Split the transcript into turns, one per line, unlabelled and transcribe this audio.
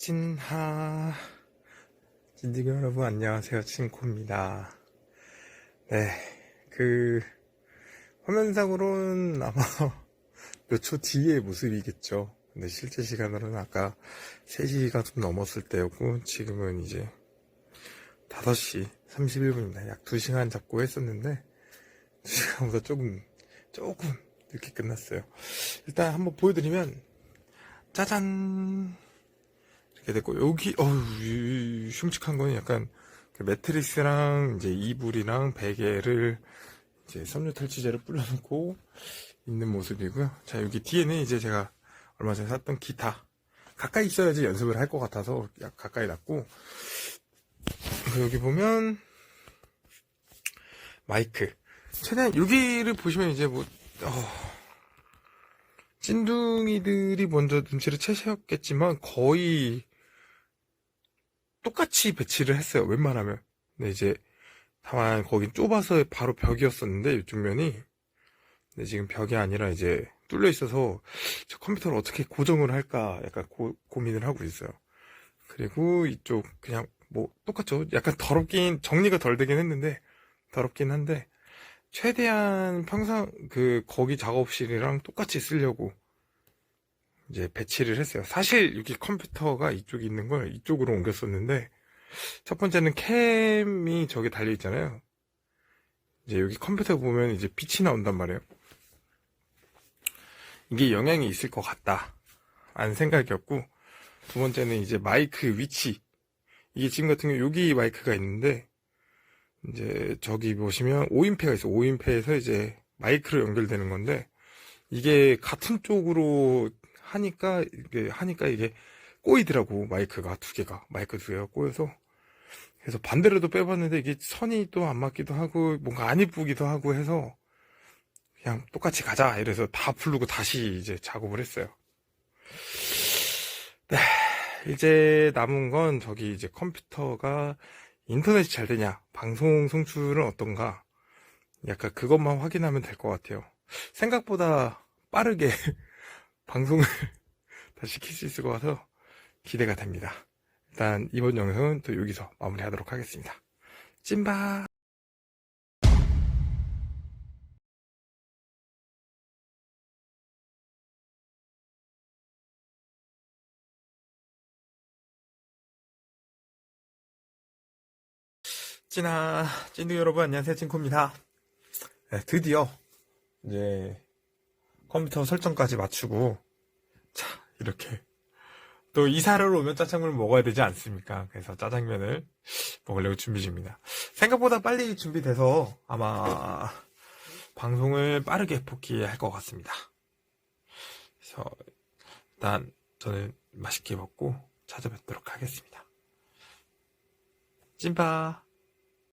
찐하. 진디기 여러분 안녕하세요. 친코입니다. 네그 화면상으로는 아마 몇 초 뒤의 모습이겠죠. 근데 실제 시간으로는 아까 3시가 좀 넘었을 때였고 지금은 이제 5시 31분입니다. 약 2시간 잡고 했었는데 2시간보다 조금 조금 늦게 끝났어요. 일단 한번 보여드리면 짜잔 됐고 여기 어우 이 흉측한 거는 약간 그 매트리스랑 이제 이불이랑 베개를 이제 섬유 탈취제를 뿌려놓고 있는 모습이고요. 자 여기 뒤에는 이제 제가 얼마 전에 샀던 기타. 가까이 있어야지 연습을 할 것 같아서 약 가까이 놨고 여기 보면 마이크. 최대한 여기를 보시면 이제 뭐 어, 찐둥이들이 먼저 눈치를 채셨겠지만 거의 똑같이 배치를 했어요. 웬만하면. 근데 이제 다만 거긴 좁아서 바로 벽이었었는데 이쪽 면이 근데 지금 벽이 아니라 이제 뚫려 있어서 저 컴퓨터를 어떻게 고정을 할까 약간 고, 고민을 하고 있어요. 그리고 이쪽 그냥 뭐 똑같죠. 약간 더럽긴 정리가 덜 되긴 했는데 더럽긴 한데 최대한 평상 그 거기 작업실이랑 똑같이 쓰려고 이제 배치를 했어요. 사실 여기 컴퓨터가 이쪽에 있는 걸 이쪽으로 옮겼었는데 첫 번째는 캠이 저기 달려 있잖아요. 이제 여기 컴퓨터 보면 이제 빛이 나온단 말이에요. 이게 영향이 있을 것 같다. 안 생각이었고 두 번째는 이제 마이크 위치. 이게 지금 같은 경우 여기 마이크가 있는데 이제 저기 보시면 5인패가 있어. 5인패에서 이제 마이크로 연결되는 건데 이게 같은 쪽으로 하니까 이게 하니까 이게 꼬이더라고 마이크가 두 개가 마이크 두 개가 꼬여서 그래서 반대로도 빼봤는데 이게 선이 또 안 맞기도 하고 뭔가 안 이쁘기도 하고 해서 그냥 똑같이 가자 이래서 다 부르고 다시 이제 작업을 했어요. 네, 이제 남은 건 저기 이제 컴퓨터가 인터넷이 잘 되냐, 방송 송출은 어떤가, 약간 그것만 확인하면 될 것 같아요. 생각보다 빠르게 방송을 다 시 킬 수 있을 것 같아서 기대가 됩니다. 일단 이번 영상은 또 여기서 마무리하도록 하겠습니다. 찐바! 찐아, 찐두 여러분 안녕하세요 찐코입니다. 네, 드디어 이제 컴퓨터 설정까지 맞추고 자 이렇게 또 이사를 오면 짜장면을 먹어야 되지 않습니까? 그래서 짜장면을 먹으려고 준비 중입니다. 생각보다 빨리 준비돼서 아마 방송을 빠르게 복귀할 것 같습니다. 그래서 일단 저는 맛있게 먹고 찾아뵙도록 하겠습니다. 찐파